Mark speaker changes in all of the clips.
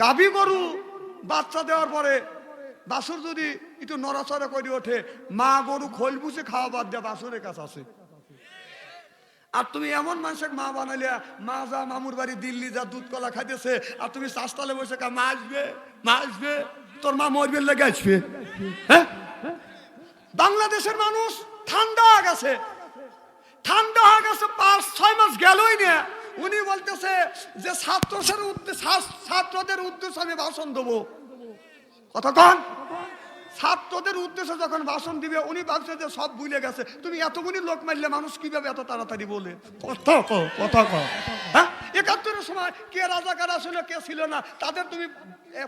Speaker 1: গাভী গরু বাচ্চা দেওয়ার পরে বাছুর যদি একটু নড়াচড়া করে ওঠে, মা গরু খোল বুঝে খাওয়া বাদ দেওয়া বাছুরের কাছে আছে। আর তুমি এমন মানুষের মা বানাইলে, মা যা মামুর বাড়ি দিল্লি যা দুধ কলা খাইতেছে, আর তুমি চাষতালে বসে কা, মা আসবে মা আসবে, তোর মা মরবে, লেগে আসবে। হ্যাঁ? বাংলাদেশের মানুষ ঠান্ডা হয়ে গেছে। ঠান্ডা হয়ে গেছে পাঁচ, ছয় মাস গেলই না। উনি বলতেছে যে ছাত্রদের উদ্দেশ্য ছাত্রদের উদ্দেশ্যে আমি ভাষণ দেবো। কন। ছাত্রদের উদ্দেশ্যে যখন ভাষণ দিবে উনি ভাবছে যে সব ভুলে গেছে। তুমি এতগুলি লোক মারলে মানুষ কীভাবে এত তাড়াতাড়ি বলে? কথা কো কথা কো হ্যাঁ? একাত্তরের সময় কে রাজা রাজাকার ছিল কে ছিল না তাদের তুমি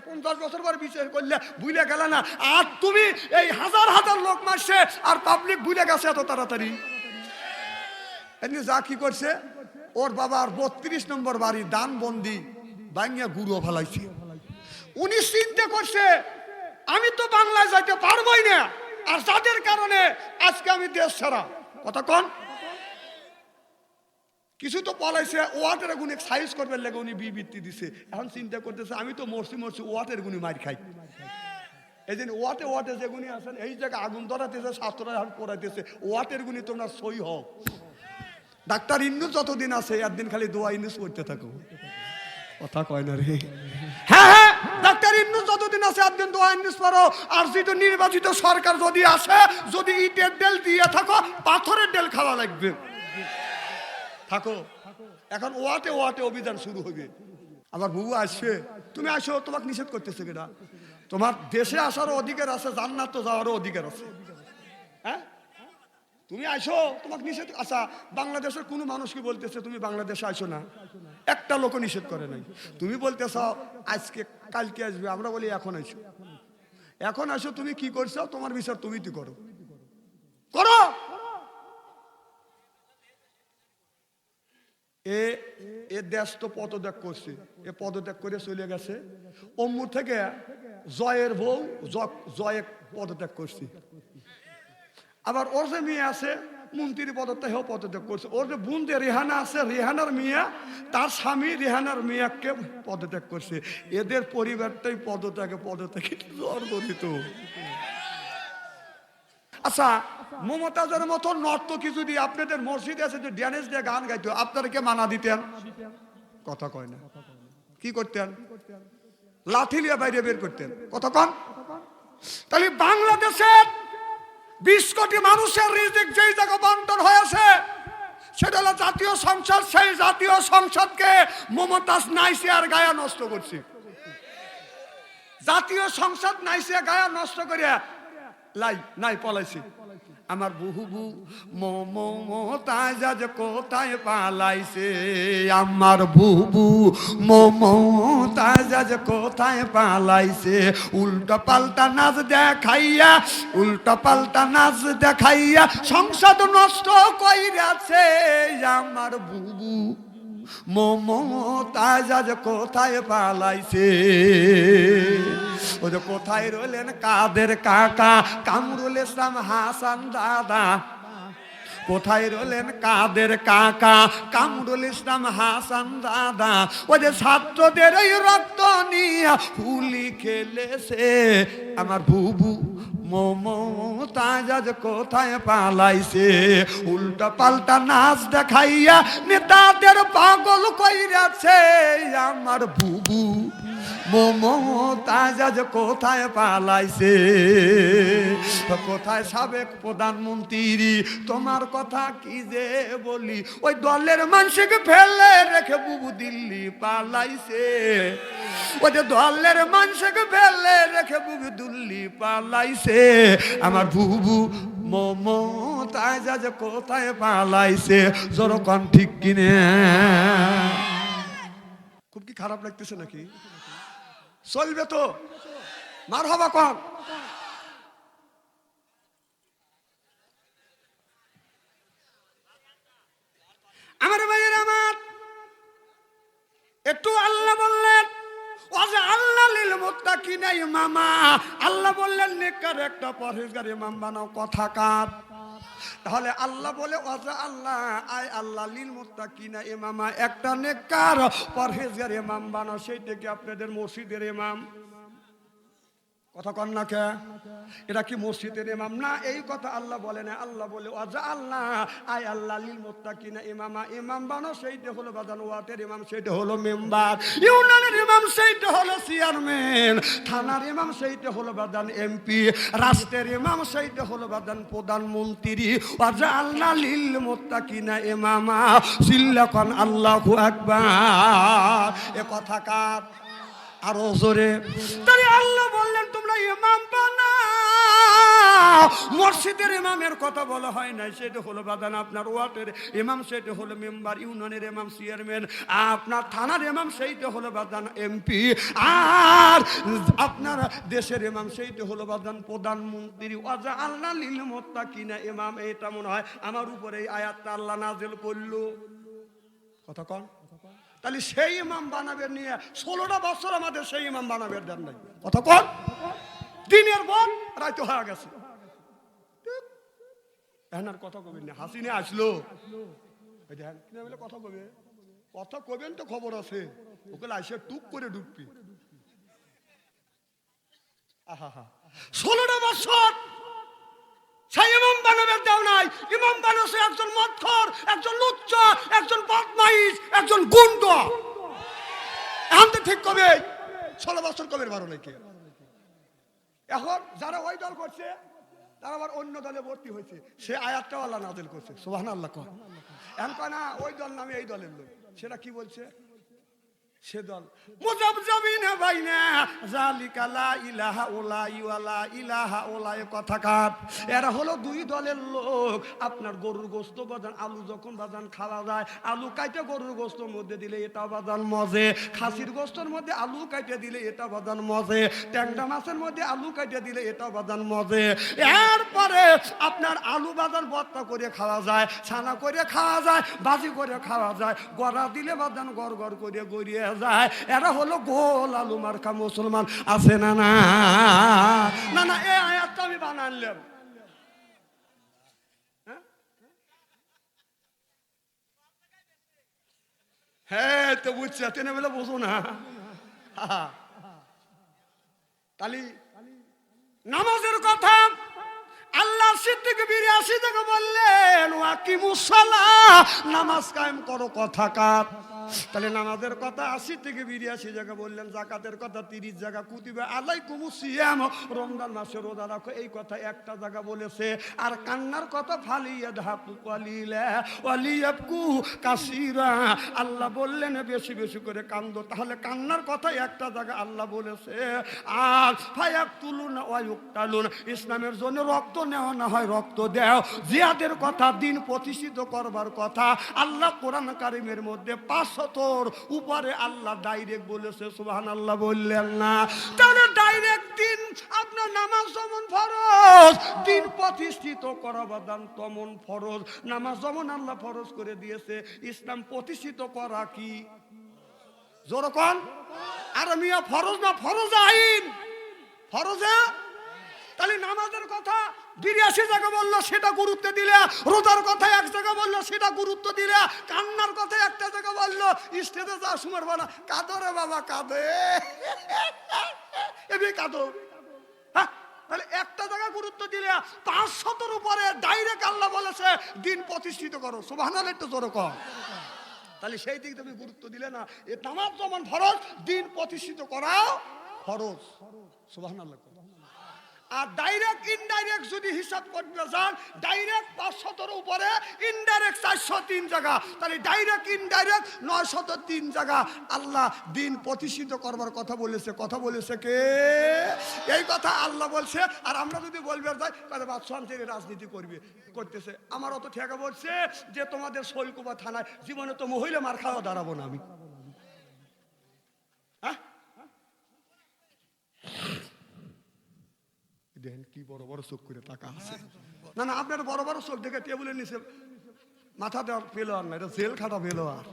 Speaker 1: পঞ্চাশ বছর পর বিচার করলে ভুলে গেলে না। আর তুমি এই হাজার হাজার লোক মারছে আর পাবলিক ভুলে গেছে এত তাড়াতাড়ি। এমনি যা কি করছে? ওর বাবার বত্রিশ নম্বর বাড়ি দান বন্দি বাঙ্গিয়া গুরু ফেলাইছে। উনি চিন্তা করছে, আমি তো বাংলায় যাইতে পারবই না, আর যাদের কারণে আজকে আমি দেশ ছাড়া। কথা কন। কিছু তো পলাইছে ওয়াটের গুণে সাইজ করবে লেগে উনি বিবৃতি দিছে। এখন চিন্তা করতেছে, আমি তো মরছি মরছি, ওয়াটের গুণি মার খাই। এই জন্য ওয়াটে ওয়াটে যে গুণি আছেন, এই জায়গায় আগুন ধরাতেছে শাস্ত্ররা এখন পড়াইতেছে, ওয়াটের গুণি তোমরা সই হও। ডাক্তার ইন্নুস যতদিন আছে, একদিন খালি দোয়া ইন্নুস করতে থাকো। কথা কয় না রে। হ্যাঁ হ্যাঁ ডাক্তার ইন্নুস যতদিন আছে, একদিন দোয়া ইন্নুস পারো আর যদি নির্বাচিত সরকার যদি আসে, যদি ইটের ডেল দিয়ে থাকো, পাথরের ডেল খাওয়া লাগবে। থাকো। এখন ওয়াটে ওয়াটে অভিযান শুরু হবে। আবার বউ আসবে তুমি আসো, তোমাকে নিষেধ করতেছে কেনা তোমার দেশে আসারও অধিকার আছে, জান্নাত তো যাওয়ারও অধিকার আছে। হ্যাঁ? তুমি আসো তোমাকে নিষেধ আচ্ছা বাংলাদেশের কোনো মানুষকে বলতেছে, তুমি বাংলাদেশে আসো না? একটা লোক নিষেধ করে নাই। তুমি বলতেছ, আজকে, কালকে আসবে, আমরা বলি এখন আসো এখন আসো তুমি কি করছ? তোমার বিচার তুমি তো করো। করো! এ এ দেশ তো পদত্যাগ করছে। এ পদত্যাগ করে চলে গেছে। অম্মুর থেকে জয়ের বউ জয়ে পদত্যাগ করছে। আবার ওর যে মেয়ে আছে, মন্ত্রী পদত্যাগ পদত্যাগ করছে। ওর যে বোন যে রেহানা আছে, রেহানার মেয়ে, তার স্বামী রেহানার মেয়াকে পদত্যাগ করছে। এদের পরিবারটাই পদত্যাগে পদত্যাগে জর্জরিত। আচ্ছা মমতাজের মতো নর্তকী যদি আপনাদের মসজিদে আছে যে ড্যানেস দিয়ে গান গাইতো, আপনারা কে মানা দিতেন? কথা কয় না। কি করতেন? লাঠি লিয়ে বাইরে বের করতেন। কথা কন। তাহলে বাংলাদেশের বিশ কোটি মানুষের রিজিক যেই জায়গা বন্টন হয়েছে সেটা হলো জাতীয় সংসদ, সেই জাতীয় সংসদকে মমতাজ নাইসিয়ার গায়া নষ্ট করছে। জাতীয় সংসদ নাইসিয়া গায়া নষ্ট করিয়া লাই নাই পলাইছে। আমার বহুবু মমতাজ কোথায় পালাইছে? আমার বুবু মমতাজ কোথায় পালাইছে? উল্টা পাল্টা নাচ দেখাইয়া, উল্টা পাল্টা নাচ দেখাইয়া সংসদ নষ্ট কইরাছে। আমার বুবু মমতাজ আজ কোথায় পালাইছে? ও যে কোথায় রইলেন কাদের কাকা? কামরুল ইসলাম হাসান দাদা। কোথায় রইলেন কাদের কাকা? কামরুল ইসলাম হাসান দাদা। ও যে ছাত্রদের রক্ত নিয়ে হুলি খেলেছে। আমার বুবু মমতাজ কোথায় পালাইছে? উল্টা পাল্টা নাচ দেখাইয়া নেতাদের পাগল কইরাছে। আমার বুবু মমতাজ আজ কোথায় পালাইছে? কোথায় সাবেক প্রধানমন্ত্রী? তোমার কথা কি যে বলি? ওই দলের মানুষকে ফেলে রেখে বুবু দিল্লি পালাইছে। ওই যে দলের মানুষকে ফেলে রেখে বুবু দিল্লি পালাইছে। আমার বুবু মমতাজ আজ কোথায় পালাইছে, জোরকন ঠিক কিনে। খুব কি খারাপ লাগতেছে নাকি? চলবে তো। মার হবা কম। আমার ভাইয়ের আমার। একটু আল্লাহ বললেন লিল মামা। আল্লাহ বললেন নেককার একটা পরহেজগার ইমাম বানাও, কথা কার? তাহলে আল্লাহ বলে, ওয়াজা আল্লাহ, আয় আল্লাহ লিল মুত্তাকিনা ইমামা একটা নেককার পরহেজগার ইমাম বানাও, সেইটা কি আপনাদের মসজিদের ইমাম? কথা কন না কে? এটা কি মসজিদের ইমাম? না, এই কথা আল্লাহ বলে না। আল্লাহ বলে ওয়াজা আল্লাহ আয় আল্লাহ, লিল মুত্তাকিনা ইমামা। ইমাম বানো, সেইটা হলো বাদান ওয়াটের ইমাম, সেইটা হলো মেম্বার। ইউনিয়নের ইমাম, সেইটা হলো চেয়ারম্যান। থানার ইমাম, সেইটা হলো বাদান এমপি। রাষ্ট্রের ইমাম, সেইটা হলো বাদান প্রধানমন্ত্রী ওয়াজা আল্লাহ লিল মোত্তা মুত্তাকিনা ইমামা। সিল্লাকান আল্লাহু আকবার। এ কথা কার? আরও জোরে। তাহলে আল্লাহ বললেন, তোমরা ইমাম বানাও মসজিদের ইমামের কথা বলা হয় নাই, সেটা হলো বাদান, আপনার ওয়ার্ডের ইমাম, সেটা হলো মেম্বার, ইউনিয়নের ইমাম, চেয়ারম্যান, আপনার থানার ইমাম, সেইটা হলো বাদান, এমপি। আর আপনার দেশের ইমাম, সেইটা হলো বাদান, প্রধানমন্ত্রী, ওয়াজা আল্লাহ লিল মোত্তাকিনা, ইমাম, এটা মনে হয় আমার উপরে এই আয়াতটা আল্লাহ নাজেল করল। কথা কন। তাহলে সেই ইমাম বানাবের নিয়ে ষোলোটা বছর আমাদের সেই ইমাম বানাবের দেন নাই। কথা কন। দিনের পর রাইতে হয়ে গেছে। এনার কথা কবেন হাসিনে আসলো। কথা কবে? কথা কবেন তো খবর আছে। ওকে আইসে টুক করে ঢুকবি। আহা। ষোলোটা বছর সেই ইমাম বানাবের দেও নাই ইমাম বানাছে একজন মৎখর, একজন লুচ্চ, একজন বদমাইশ, একজন গুন্ড। এখন ঠিক কবে? ষোলো বছর কবে বারো নাকি? এখন যারা ওই দল করছে, তারা আবার অন্য দলে ভর্তি হয়েছে। সে আয়াতটাও আল্লাহ নাজেল করছে। সোহান আল্লাহ কর এখন কয় না, ওই দল নামে এই দলের লোক। সেটা কি বলছে? সে দল মুজাবজাবিনা বাইনা জালিকা লা ইলাহা ওলা ইওয়ালা ইলাহা ওলা কথা এরা হলো দুই দলের লোক। আপনার গরুর গোস্ত আলু যখন খাওয়া যায়, আলু গরুর মধ্যে দিলে এটা মজে। খাসির মধ্যে আলু দিলে এটা মজে। মাছের মধ্যে আলু কাইটে দিলে এটা বাদান মজে। এরপরে আপনার আলু বাদান ভর্তা করে খাওয়া যায়, ছানা করে খাওয়া যায়, বাজি করে খাওয়া যায়। গড়া দিলে বাদান গড় গড় করে গড়িয়ে যায়। এরা হলো গোল আলু মার্কা মুসলমান। আছে না না? না না, এই আয়াতটা আমি বানালাম হ্যাঁ? হ্যাঁ তো বুঝছে তেনে বলে বোঝো না। তালি, নামাজের কথা। আল্লাহ সিদ্দিক বিরাশি থেকে বললেন ওয়াকিমুসালা নামাজ কায়েম করো, কথা কার। তাহলে কথা আশি থেকে বিরাশি জায়গা বললেন, জাকাতের কথা তিরিশ জায়গা আলাই কুমু সিয়াম, রমজান মাসে রোজা রাখো, এই কথা একটা জায়গা বলেছে। আর কান্নার কথা ধাপু কাসিরা। আল্লাহ বললেন, বেশি বেশি করে কান্দো। তাহলে কান্নার কথা একটা জায়গা আল্লাহ বলেছে। আর ফায়াক তুলুন ওয়ায়ুক্তালুন ইসলামের জন্য রক্ত নেওয়া না হয়, রক্ত দেও। জিয়াদের কথা, দিন প্রতিষ্ঠিত করবার কথা, আল্লাহ কোরআন কারিমের মধ্যে পাঁচশতর উপরে আল্লাহ ডাইরেক্ট বলেছে সুবহান আল্লাহ বললেন না। তাহলে ডাইরেক্ট দিন, আপনার নামাজ যেমন ফরজ, দিন প্রতিষ্ঠিত করা বাদান তমন ফরজ। নামাজ যেমন আল্লাহ ফরজ করে দিয়েছে, ইসলাম প্রতিষ্ঠিত করা কি? জোরকন আর মিয়া ফরজ না, ফরজ আইন। ফরজে তাহলে নামাজের কথা বিরাশি জায়গা বলল, সেটা গুরুত্ব দিলে, রোজার কথা এক জায়গা বলল, সেটা গুরুত্ব দিলে, কান্নার কথা একটা জায়গা বলল, স্টেজে যা সুমার বানা কাঁদো রে বাবা, কাঁদে। এমনি কাঁদো। হ্যাঁ তাহলে একটা জায়গা গুরুত্ব দিলে, পাঁচ শতর উপরে ডাইরেক্ট আল্লাহ বলেছে, দিন প্রতিষ্ঠিত করো। সোভানাল একটু জোর কর তাহলে সেই দিক তুমি গুরুত্ব দিলে না, এ নামাজ যেমন ফরজ, দিন প্রতিষ্ঠিত করাও ফরজ। সোভান আল্লাহ আর ডাইরেক্ট ইনডাইরেক্ট যদি হিসাব করতে চান ডাইরেক্ট পাঁচশতর উপরে ইনডাইরেক্ট চারশো তিন জায়গা। তাহলে ডাইরেক্ট ইনডাইরেক্ট নয়শত তিন জায়গা। আল্লাহ দিন প্রতিষ্ঠিত করবার কথা বলেছে। কথা বলেছে কে? এই কথা আল্লাহ বলছে। আর আমরা যদি বলবে যাই, তাহলে বাদশাহ থেকে রাজনীতি করবে, করতেছে। আমার অত ঠেকা বলছে যে তোমাদের শৈলকুবা থানায় জীবনে তো মহিলা মার খাওয়া দাঁড়াবো না আমি। দেখেন কি বড় বড় চোখ করে টাকা আছে। না না, আপনার বড় বড় চোখ দেখে টেবিলের নিচে মাথা দেওয়ার পেল আর না, এটা জেল খাটা পেল আর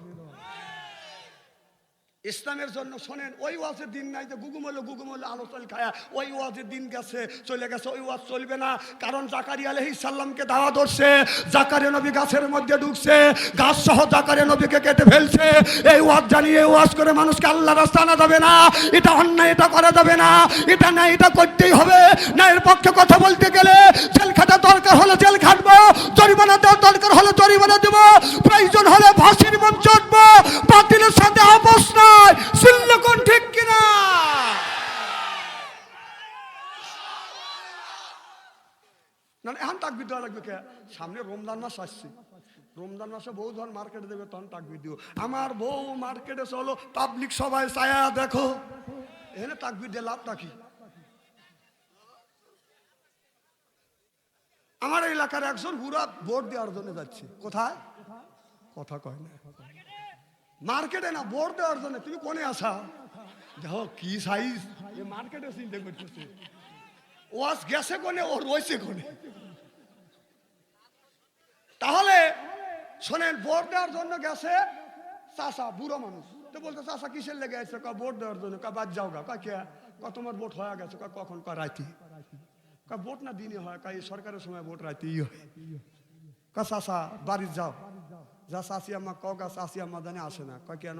Speaker 1: ইসলামের জন্য শোনেন, ওই ওয়াজের দিন নাই যে গুগুমল গুগুমল আলোচল খায়া, ওই ওয়াজের দিন গেছে, চলে গেছে, ওই ওয়াজ চলবে না। কারণ জাকারি আলহি সাল্লামকে দাওয়া ধরছে জাকারি নবী গাছের মধ্যে ঢুকছে, গাছ সহ জাকারি নবীকে কেটে ফেলছে। এই ওয়াজ জানিয়ে ওয়াজ করে মানুষকে আল্লাহ রাস্তা আনা যাবে না। এটা অন্যায়, এটা করা যাবে না। এটা না, এটা করতেই হবে। না এর পক্ষে কথা বলতে গেলে জেল খাটা দরকার হলে জেল খাটবো, জরিমানা দেওয়ার দরকার হলে জরিমানা দেবো, প্রয়োজন হলে ফাঁসির মঞ্চ উঠবো বাতিলের সাথে আপোষ নয় সিল্লকন ঠিক কিনা? না এখন তাকবির দেওয়া লাগবে কে? সামনে রমজান মাস আসছে। রমজান মাসে বউ ধর মার্কেটে দেবে, তখন তাকবির দিও। আমার বউ মার্কেটে চলো, পাবলিক সবাই ছায়া দেখো। এখানে তাকবির দিয়ে লাভ কি আমার এলাকার একজন বুড়া ভোট দেওয়ার জন্য যাচ্ছে। কোথায়? কথা কয় না। মার্কেটে না বোর্ড দেওয়ার জন্য তুমি কোনে আসা দেখো কি সাইজ মার্কেটে চিন্তা করতেছে। ওয়াজ গেছে কোনে ও রয়েছে কোনে? তাহলে শোনেন ভোট দেওয়ার জন্য গেছে চাষা বুড়ো মানুষ। তো বলতো চাষা কিসের লেগে আছে কা ভোট দেওয়ার জন্য। কা বাদ যাও গা। কা? কে তোমার ভোট হয়ে গেছে। কা কখন? কা রাইতে। কা ভোট না দিনে হয়। কা সরকারের সময় ভোট রাইতেই হয়। কা চাষা বাড়ি যাও। যা শাশি আম্মা কও, গা শাশি আম্মা জানে আসে না। কয় কেন?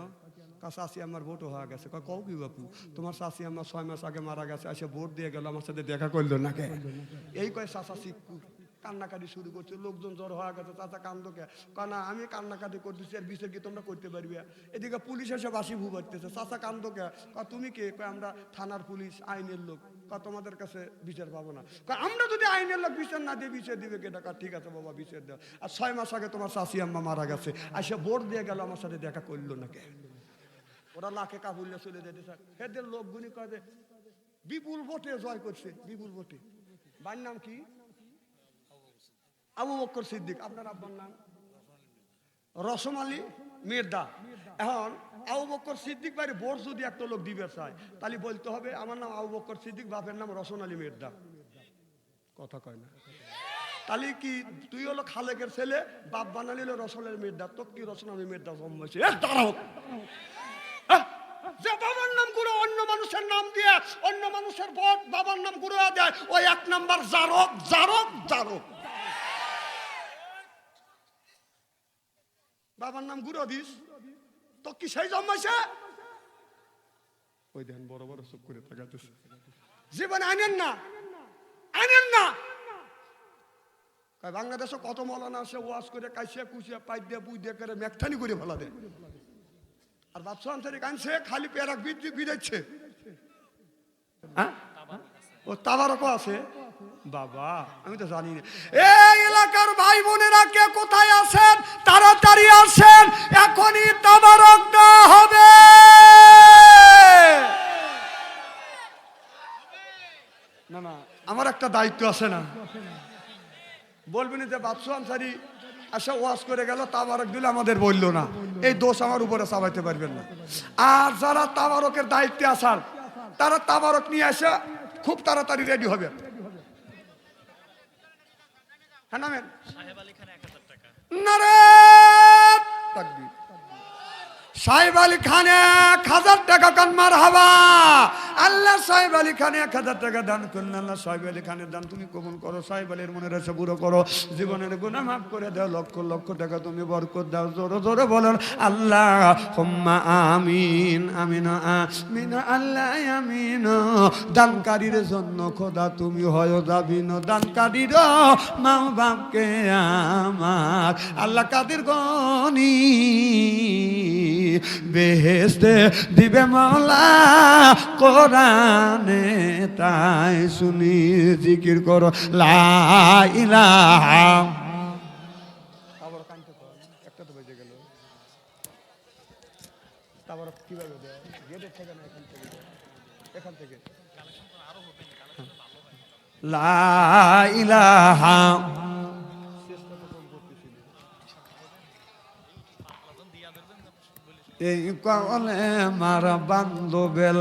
Speaker 1: কা শাশি আমার ভোটও হয়ে গেছে। কয়, কও কি বাপু তোমার শাশি আমার ছয় মাস আগে মারা গেছে, এসে ভোট দিয়ে গেল, আমার সাথে দেখা করল না কে এই কয় শিক্ষু কান্নাকাটি শুরু করছে, লোকজন জ্বর হওয়া গেছে, চাচা কান্দকে কানা আমি কান্নাকাটি করতেছি আর বিচার কি তোমরা করতে পারবে? এদিকে পুলিশ এসে বাসি ভু বাড়তেছে, চাচা কান্দকে কা? তুমি কে? কয়, আমরা থানার পুলিশ, আইনের লোক। কা তোমাদের কাছে বিচার পাবো না। আমরা যদি আইনের লোক বিচার না দিয়ে বিচার দিবে কে? টাকা ঠিক আছে বাবা, বিচার দাও। আর ছয় মাস আগে তোমার শাশি আম্মা মারা গেছে। আর সে ভোট দিয়ে গেল, আমার সাথে দেখা করল না কে? ওরা লাখে কাবুল্লে চলে যেতে স্যার হেদের লোকগুলি যে, বিপুল ভোটে জয় করছে, বিপুল ভোটে। বাড়ির নাম কি? আবু বক্কর সিদ্দিক। আপনার আব্বার নাম? রসম আলী মির্দা। এখন আবু বক্কর সিদ্দিক বাড়ি ভোট যদি একটা লোক দিবে চায়, তাহলে বলতে হবে, আমার নাম আবু বক্কর সিদ্দিক, বাপের নাম রসন আলী মির্দা। কথা কয় না। তাহলে কি তুই হলো খালেকের ছেলে, বাপ বানালি হলো রসলের মির্দা তো কি রসন আলী মির্দা জন্মেছে দাঁড়াও! যে বাবার নামগুলো অন্য মানুষের নাম দিয়ে, অন্য মানুষের ভোট বাবার নামগুলো দেয়, ওই এক নাম্বার জারক জারক জারক। বাবার নাম গুরু দিস তো কি সেই জন্মাইছে? ওই দেন বড় বড় চোখ করে তাকাতেছে জীবনে আনেন না। আনেন না। বাংলাদেশে কত মলানা আছে ওয়াশ করে কাইসে কুচিয়ে পাইপ দিয়ে বুই দিয়ে করে মেকঠানি করে ফেলা দেয়। আর বাদশা আনসারি কানছে খালি পেয়ারা বিদ্যুৎ বিদাচ্ছে হ্যাঁ? ও তাবারকও আছে। বাবা। আমি তো জানি না। এই এলাকার ভাই বোনেরা কে কোথায় আছেন? তাড়াতাড়ি আসেন, এখনই তাবারক দেওয়া হবে। না না, আমার একটা দায়িত্ব আছে না। বলবেন যে বাদশু আনসারি আসা ওয়াজ করে গেল, তাবারক দিলে আমাদের বলল না। এই দোষ আমার উপরে চাবাইতে পারবেন না। আর যারা তাবারকের দায়িত্বে আসার, তারা তাবারক নিয়ে এসে খুব তাড়াতাড়ি রেডি হবে। হ্যাঁ নামেন। নারে তাকবীর। সাহেব আলী খান এক হাজার টাকা কান মার হাবা আল্লাহ সাহেব আলী খান এক হাজার টাকা দান করলেন। আল্লাহ সাহেব আলী খানের দান তুমি কবুল করো, সাহেব আলীর মনে রেসে বুড়ো করো। জীবনের গুণা মাফ করে দাও, লক্ষ লক্ষ টাকা তুমি বরকত দাও। জোরে জোরে বলেন আল্লাহ হোম্মা আমিন আমিন আমিন, আল্লাহ, আমিন। দানকারীর জন্য খোদা, তুমি হয় যাবিন দানকারীর মা বাপকে আমার। আল্লাহ কাদের গনি? বেহেস্তে দিবে মৌলা কোরআনে তাই শুনি জিকির করো লা ইলাহা। একটা তো বেজে গেল। তারপর কীভাবে দেয়? গেটের থেকে না এখান থেকে এখান থেকে। লা ইলাহা। এই কলে মার বান্ধবেলা